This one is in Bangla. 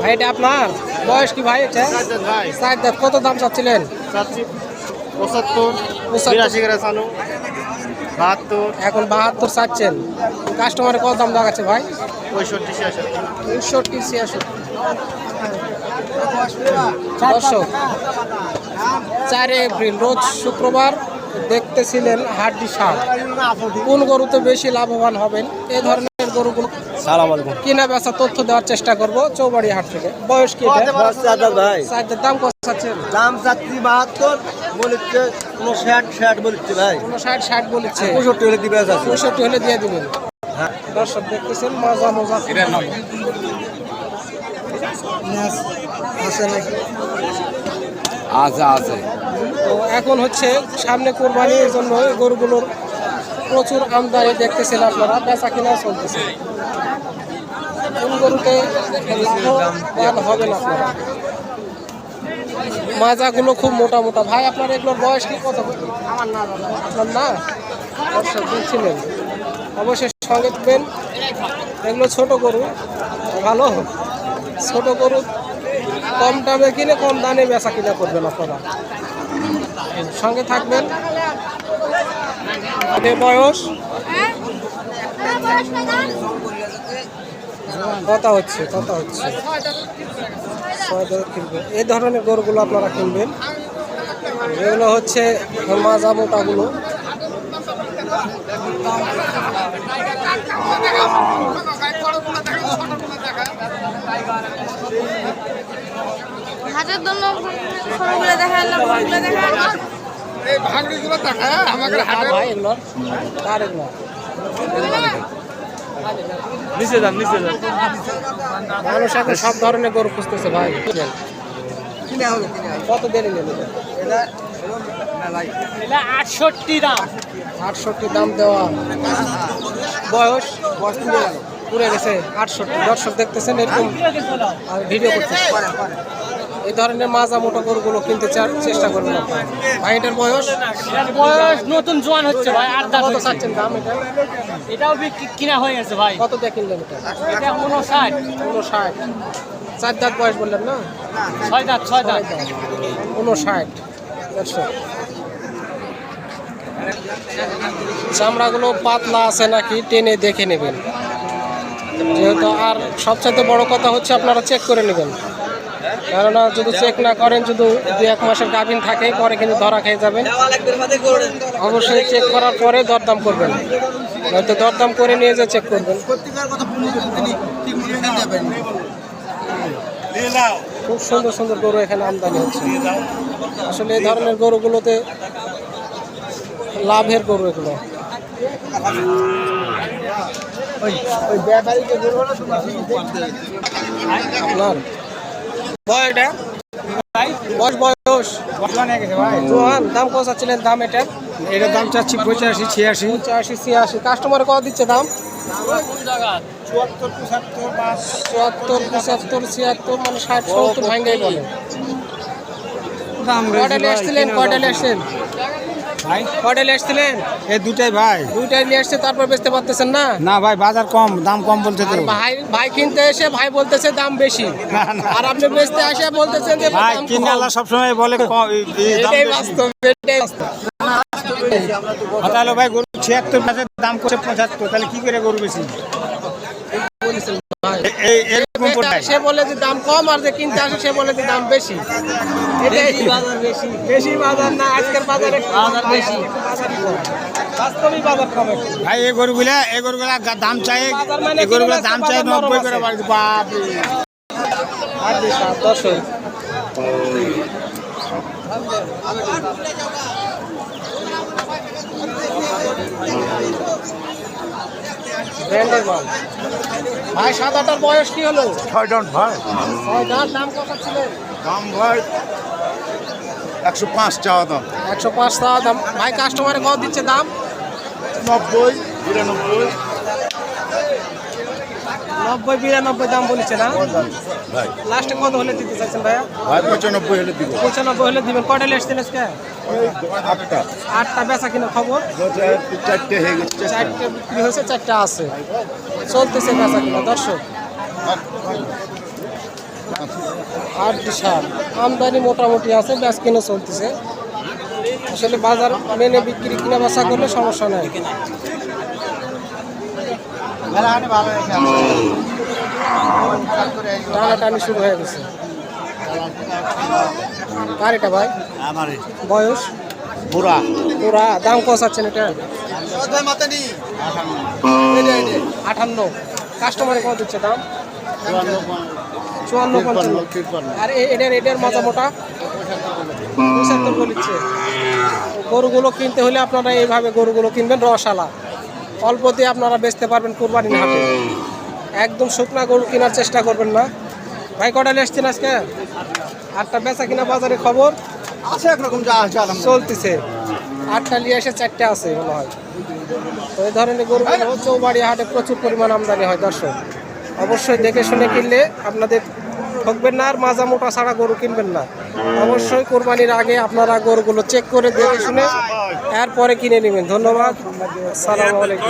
ভাই এটা আপনার? বয়স কি ভাই এটা? চার দাঁত কত দাম চাচ্ছিলেন? পঁচাত্তর পঁচাত্তর। বিরাশি করে চালু। বাহাত্তর। এখন বাহাত্তর চাচ্ছেন। কাস্টমারে কত দাম দেখাচ্ছে ভাই? পঁয়ষট্টি ছিয়াষট্টি দর্শক চার এপ্রিল রোজ শুক্রবার দেখতেছিলেন হাড্ডি সার কোন গরুতে বেশি লাভবান হবেন? এই ধরনের গরুগুলো। সালাম আলাইকুম। কিনা বেচা তথ্য দেওয়ার চেষ্টা করব চৌবাড়ি হাট থেকে। বয়স কি ভাই। দাম কত চাচ্ছেন? দাম চাচ্ছি বাহাত্তর বলিচ্ছে কোনো ষাট ষাট বলিচ্ছে ভাই। ষাট ষাট বলেছে। পঁয়ষট্টি হলে দিবে পঁয়ষট্টি হলে দিয়ে দিবেন। দর্শক দেখতেছেন মজা মজা। নাকি? আছে আছে। তো এখন হচ্ছে সামনে কোরবানি এই জন্য গরুগুলোর প্রচুর আমদানি দেখতেছেন আপনারা বেচা কিনা চলতেছে। কোন গরুতে লাভবান হবেন আপনারা? মাজাগুলো খুব মোটা মোটা। ভাই আপনার এগুলোর বয়স কি কত? আমার না আপনার না? দর্শক দেখছিলেন অবশ্যই সঙ্গে দেবেন। এগুলো ছোট গরু ভালো। ছোট গরু কম দামে কিনে কম দামে বেচা কিনা করবেন আপনারা। সঙ্গে থাকবেন। এদের বয়স? কথা হচ্ছে কথা হচ্ছে? এই ধরনের গরুগুলো আপনারা কিনবেন। এগুলো হচ্ছে মাজা মোটাগুলো। হাতের দেখা না বড়গুলো দেখা কার ভাই এগুলো কার এগুলো। নিচে যান নিচে যান। মানুষ এখন সব ধরনের গরু খুঁজতেছে ভাই। কত দেরি নেবে? আটষট্টি দাম। আটষট্টি দাম দেওয়া। বয়স? পুরে গেছে। আটষট্টি। দর্শক দেখতেছেন এরকম? ভিডিও করতেছে এই ধরনের মাজা মোটা গরুগুলো কিনতে চেষ্টা করবেন ভাই এটার বয়স? বয়স নতুন জোয়ান হচ্ছে ভাই আর দাঁত কত চাচ্ছেন দাম এটা? এটাও কিনা হয়ে গেছে ভাই। কত দিয়ে কিনলেন এটা? এটা উনষাট উনষাট চার দাঁত বয়স বললেন না? ছয় দাঁত ছয় দাঁত। উনষাট দর্শক চামড়াগুলো পাতলা আছে নাকি টেনে দেখে নেবেন। যেহেতু আর সবচেয়ে বড় কথা হচ্ছে আপনারা চেক করে নেবেন। কেননা যদি চেক না করেন, যদি দু এক মাসের গাভিন থাকে পরে কিন্তু ধরা খেয়ে যাবেন। অবশ্যই চেক করার পরে দরদাম করবেন। নয়তো দরদাম করে নিয়ে যে চেক করবেন। খুব সুন্দর সুন্দর গরু এখানে আমদানি হচ্ছে। আসলে এই ধরনের গরুগুলোতে লাভের গরু এগুলো। আপনার? বয়সটা বয়স বয়স জোহান দাম কত চাচ্ছিলেন? দাম এটা? এটার দাম চাচ্ছি পঁচাশি ছিয়াশি। পঁচাশি ছিয়াশি। কাস্টমার কত দিচ্ছে দাম? চুয়াত্তর পঁচাত্তর ছিয়াত্তর মানে ষাট সত্তর ভাঙ্গাই বলে দাম কয়টা নিয়ে আসছিলেন? কয়টা নিয়ে আসছেন? ভাই? কয়টা নিয়ে আসছিলেন? এই দুটাই ভাই। দুইটাই নিয়ে আসছে তারপর বেচতে পারতেছেন না? না ভাই বাজার কম দাম কম বলতে তো। ভাই ভাই কিনতে এসে ভাই বলতেছে দাম বেশি। আর আপনি বেচতে আসে বলতেছেন যে ভাই কিনে আল্লাহ সবসময় বলে কম- এটাই বাস্তব এটাই বাস্তব। তাহলে ভাই গরু ছিয়াত্তর দাম করছে পঁচাত্তর তাহলে কি করে গরু বেশি এরকম সে বলে যে দাম কম আর যে কিনতে আসে সে বলে যে দাম বেশি। এটাই। বেশি বেশি। বাজার না আজকের বাজারে বাজার বেশি। বাস্তবিক বাজার কম একটু। ভাই এই গরুগুলা এই গরুগুলা দাম চাই মানে এই গরুগুলা দাম চাই নব্বই করে বাড়ি বাপ। ব্র্যান্ডের মাল ভাই সাদাটার বয়স কি হলো? ছয় ডাউন ভাই। ছয়টার দাম কত ছিলেন দাম ভাই একশো পাঁচ চাওয়া দাম। একশো পাঁচ চাওয়া দাম। ভাই কাস্টমারে কত দিচ্ছে দাম? নব্বই বিরানব্বই। নব্বই বিরানব্বই দাম বলেছে না? ভাই। লাস্টে কত হলে দিতে চাইছেন ভাইয়া? ভাই পঁচানব্বই হলে দিব। পঁচানব্বই হলে দিবেন। কটা এসছেন আজকে? আটটা। আটটা বেচা কিনা খবর? চারটে হয়ে গেছে চারটে। বিক্রি হয়েছে চারটা আছে। চলতেছে বেচা কিনা দর্শক। আট সার? আমদানি মোটামুটি আছে ব্যাস কিনে চলতেছে। আসলে বাজার মেনে বিক্রি কিনা বেচা করলে সমস্যা নাই। টানাটানি শুরু হয়ে গেছে। কার এটা ভাই? আমার বয়স? বুড়া। পুরা দাম কষাচ্ছেন এটা? আটান্ন। কাস্টমারে কত দিচ্ছে দাম? চুয়ান্ন পঞ্চান্ন। আর এ- এটার এটার মজা মোটা? পঁচাত্তর বলিচ্ছে গরুগুলো কিনতে হলে আপনারা এইভাবে গরুগুলো কিনবেন রসালা অল্প দিয়ে আপনারা বেচতে পারবেন কোরবানির হাটে। একদম শুকনা গরু কেনার চেষ্টা করবেন না। ভাই কটা এসছেন আজকে? আটটা বেচা কিনা বাজারে খবর? আছে একরকম যা আছে চলতেছে। আটটা নিয়ে এসে চারটে আছে মনে হয়। তো এই ধরনের গরুগুলো চৌবাড়ি হাটে প্রচুর পরিমাণ আমদানি হয় দর্শক। অবশ্যই দেখে শুনে কিনলে আপনাদের ঠকবেন না আর মাজা মোটা ছাড়া গরু কিনবেন না। অবশ্যই কোরবানির আগে আপনারা গরুগুলো চেক করে দেখে শুনে এরপরে কিনে নেবেন। ধন্যবাদ। সালাম আলাইকুম।